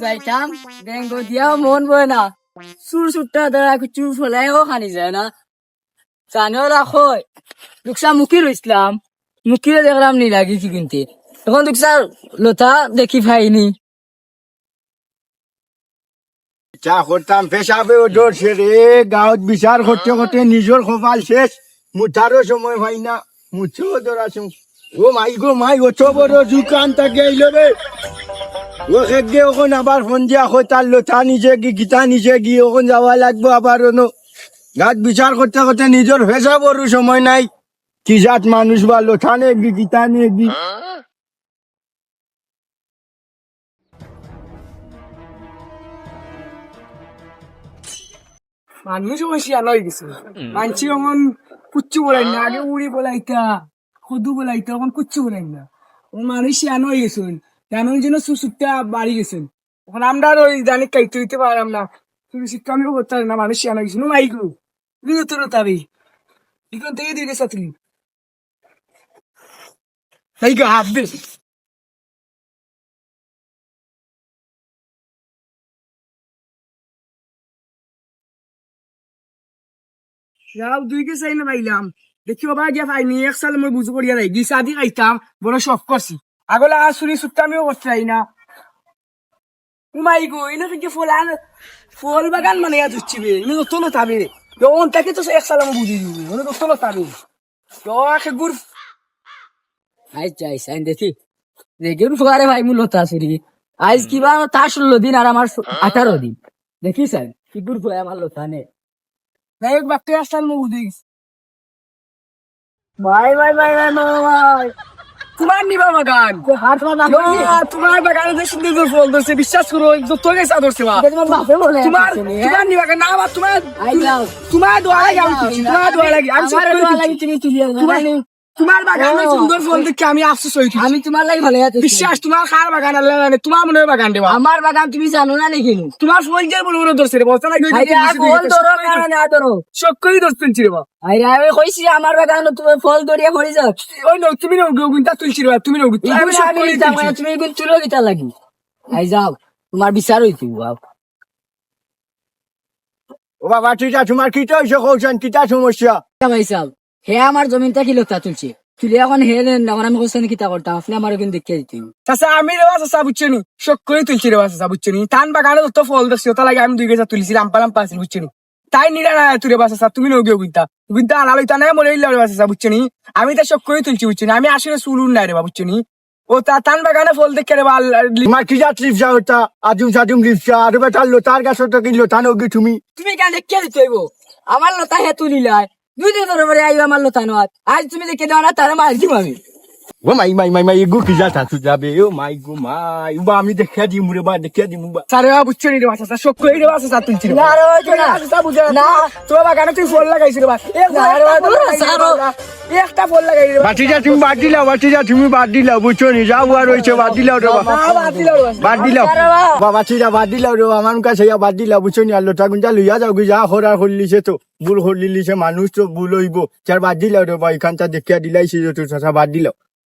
যাইতাম ব্যাঙ্গ দিয়াও মন বয় না চুর চুরটা ধরা চুর খানি যায় না দুকসা মুখি রইছিলাম মুখিরে দেখলাম নি লাগি কি লতা দেখি পাইনি করতাম পেশাবে ওজোর সেরে গাঁত বিচার করতে করতে নিজের কপাল শেষ মুঠারও সময় হয় না মুছেও ধরাছো ও মাই গো মাই ও তো বড় দোকান তাকে আইলো রে ও খেগে ওখান আবার ফোন দিয়া তার নিজে গি গীতা নিজে গিয়ে ওখান যাওয়া লাগবো আবার অন্য গাত বিচার করতে করতে নিজের ভেসা বড় সময় নাই। কি জাত মানুষ বা নিয়ে গীতা নিয়ে মানুষ আলো হয়ে গেছে। মানছি এখন বলাই না, আগে উড়ি বলাইতা খুদু বলাইতা এখন কুচ্ছু বলাই না। মানুষ শিয়ানো হয়ে জানো জন্য সুসুকটা বাড়ি গেছেন এখন আমরা আর ওই জানি কাইতে হইতে পারলাম না। তুমি শিক্ষা আমিও করতে পারি না, মানুষ শিয়ানো গেছে নো মাইকু তুমি তোর তাবি এখান থেকে দিয়ে গেছা তুমি তাই যাও, দুই কে চাই না পাইলাম। দেখি বাবা গিয়া পাইনি এক সাল মই বুঝু করিয়া যাই গিসা দি খাইতাম, বড় শখ করছি। আগলা চুরি সুত্তা আমিও করতে চাই না। উমাই গো ইনো থেকে ফল আন ফল বাগান মানে ইয়া ধুচ্ছি বে ইনো তো তোলো তাবে। যখন তাকে তো এক সাল আমি বুঝি দিবি ইনো তো তোলো তাবে। তো গুর আই চাই দেখি দেখুন ফুয়ারে ভাই মূল লতা আসিরি আজ কিবা তার ষোলো দিন আর আমার আঠারো দিন। দেখি স্যার কি দূর ফুয়া আমার লতা নে। যাই হোক বাপতে এক সাল মই ভাই ভাই ভাই ভাই ভাই তোমার নিবা বাগান তোমার বাগানে যে সুন্দর সুন্দর ফল ধরছে বিশ্বাস করো যত গেছে ধরছে তোমার বলে তোমার নিবা না বা তোমার তোমার দোয়া লাগে তোমার দোয়া লাগে। আমি করে। তোমার তোমার বাগানে। সুন্দর ফল দেখে আমি আফসোস হইছি আমি তোমার লাগি ভালো আছি। বিশ্বাস তোমার খার বাগান আল্লাহ জানে তোমার মনে বাগান দেবা আমার বাগান তুমি জানো না নাকি? তোমার ফল যে বড় বড় ধরছে রে না ফল ধরো ধরো। করে ধরছেন বা আরে আমি কইছি আমার বাগান তুমি ফল ধরিয়া পড়ে যাও ওই নো তুমি নো গুনতা তুলছি রে তুমি নো আমি করে তুমি এখন চুলো গিতা লাগি? আই যাও তোমার বিচার হইছি বাবা ও বাবা টিটা তোমার হয়েছে কিটা সমস্যা? ভাই সাহেব হে আমার জমিনটা কি লোকটা তুলছে? তুলে এখন হে এখন আমি কোশ্চেন কিতা করতাম আপনি আমার ওখানে দেখিয়ে দিতেন। চাচা আমি রে বা চাচা বুঝছেনি শখ করে তুলছি রে বা চাচা বুঝছেনি তান বাগানে তো ফল ধরছে ওটা লাগে আমি দুই গেছা তুলছি লাম্পা লাম্পা আছিল বুঝছেনি তাই নিরা না তুই রে বা চাচা তুমি নো গিয়ে গুনতা গুনতা আনালো তা না মরে ইল্লা রে বা চাচা বুঝছেনি আমি তো শখ করে তুলছি বুঝছেনি আমি আসলে সুলুন নাই রে বা বুঝছেনি ও তা তান বাগানে ফল দেখে রে বা তোমার কি জাত লিপসা হতা আজুম সাজুম লিপসা আর বেটার লোতার গাছ তো কি লোতা নগি তুমি। তুমি কেন দেখিয়ে দিতে হইব? আমার লতা হে তুলিলাই দুই দিন ধরে আইব আমার লতা নয়। আজ তুমি দেখে দাও না, তারা মারছি আমি। ও মাই মাই মাই মাই কি জাত আছু যাবে ও মাই গো মাই বা আমি দেখিয়া দিমু রে বা দেখিয়া দিমু বা সারে বা রে বা চাচা শখ করে রে বা তুলছি না রে বাবা, না। বুঝে না। না তোমার বাগানে তুই লাগাইছি রে বা বাবা, সারো। একটা ফল লাগাই রে বা বাটিটা তুমি বাদ দিলাও বাটিটা তুমি বাদ দিলাও বুঝছ নি যাও আর রয়েছে বাদ দিলাও রে বা না বাদ দিলো বাদ দিলাও আরে বাবা। বা বাটিটা বাদ দিলাও রে বা, আমার কাছে ইয়া বাদ দিলাও বুঝছ নি আর লোটা গুঞ্জা লইয়া যাও গি যা হরার হলিছে তো ভুল হলিছে মানুষ তো ভুল হইব চার বাদ দিলাও রে বা এখানটা দেখিয়া দিলাইছি তো চাচা বাদ দিলাও